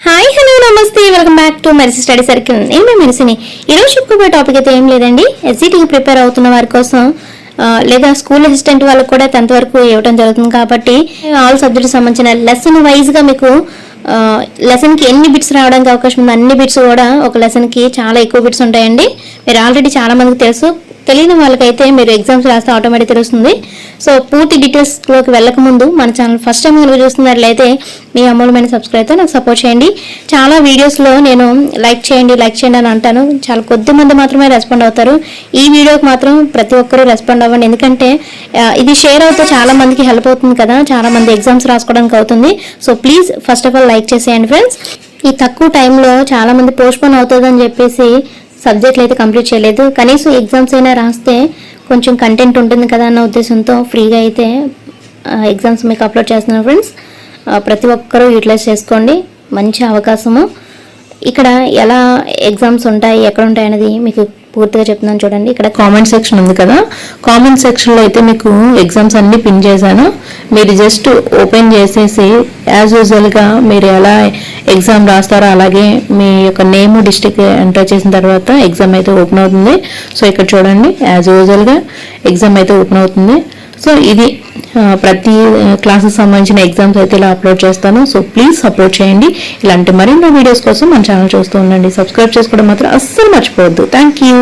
Hi hello నమస్తే. Welcome back to Merisi study circle నేను మీ మెరిసిని ఈరోజు చెప్పుకోబోయే టాపిక్ అయితే ఏం లేదండి. ఎస్జిటికి ప్రిపేర్ అవుతున్న వారి కోసం లేదా స్కూల్ అసిస్టెంట్ వాళ్ళకి కూడా టెన్త్ వరకు ఇవ్వడం జరుగుతుంది కాబట్టి ఆల్ సబ్జెక్ట్ సంబంధించిన లెసన్ వైజ్గా మీకు లెసన్కి ఎన్ని బిట్స్ రావడానికి అవకాశం ఉంది అన్ని బిట్స్ కూడా ఒక లెసన్కి చాలా ఎక్కువ బిట్స్ ఉంటాయండి. మీరు ఆల్రెడీ చాలా మందికి తెలుసు. తెలియని వాళ్ళకైతే మీరు ఎగ్జామ్స్ రాస్తే ఆటోమేటిక్ తెలుస్తుంది. సో పూర్తి డీటెయిల్స్లోకి వెళ్ళక ముందు మన ఛానల్ ఫస్ట్ టైం కనుక చూస్తున్నట్లయితే మీ అమూల్యమైన సబ్స్క్రైబ్తో నాకు సపోర్ట్ చేయండి. చాలా వీడియోస్లో నేను లైక్ చేయండి లైక్ చేయండి అని అంటాను. చాలా కొద్ది మంది మాత్రమే రెస్పాండ్ అవుతారు. ఈ వీడియోకి మాత్రం ప్రతి ఒక్కరూ రెస్పాండ్ అవ్వండి. ఎందుకంటే ఇది షేర్ అవుతే చాలా మందికి హెల్ప్ అవుతుంది కదా. చాలా మంది ఎగ్జామ్స్ రాసుకోవడానికి అవుతుంది. So please first of all like చేసేయండి ఫ్రెండ్స్ ఈ తక్కువ టైంలో చాలా మంది పోస్ట్పోన్ అవుతుందని చెప్పేసి సబ్జెక్టులు అయితే కంప్లీట్ చేయలేదు. కనీసం ఎగ్జామ్స్ అయినా రాస్తే కొంచెం కంటెంట్ ఉంటుంది కదా అన్న ఉద్దేశంతో ఫ్రీగా అయితే ఎగ్జామ్స్ మీకు అప్లోడ్ చేస్తున్నాను ఫ్రెండ్స్ ప్రతి ఒక్కరూ యూటిలైజ్ చేసుకోండి. మంచి అవకాశము. ఇక్కడ ఎలా ఎగ్జామ్స్ ఉంటాయి ఎక్కడ ఉంటాయి అనేది మీకు పూర్తిగా చెప్తున్నాను చూడండి. ఇక్కడ కామెంట్ సెక్షన్ ఉంది కదా. కామెంట్ సెక్షన్లో అయితే మీకు ఎగ్జామ్స్ అన్నీ పిన్ చేశాను. మీరు జస్ట్ ఓపెన్ చేసేసి యాజ్ యూజువల్గా మీరు ఎలా ఎగ్జామ్ రాస్తారో? అలాగే మీ యొక్క నేమ్ డిస్టిక్ ఎంటర్ చేసిన తర్వాత ఎగ్జామ్ అయితే ఓపెన్ అవుతుంది. సో ఇక్కడ చూడండి యాజ్ యూజువల్గా ఎగ్జామ్ అయితే ఓపెన్ అవుతుంది. సో ఇది ప్రతి క్లాసెస్ సంబంధించిన ఎగ్జామ్స్ అయితే ఇలా అప్లోడ్ చేస్తాను. సో ప్లీజ్ సపోర్ట్ చేయండి. ఇలాంటి మరిన్నో వీడియోస్ కోసం మన ఛానల్ చూస్తూ ఉండండి. సబ్స్క్రైబ్ చేసుకోవడం మాత్రం అస్సలు మర్చిపోవద్దు. Thank you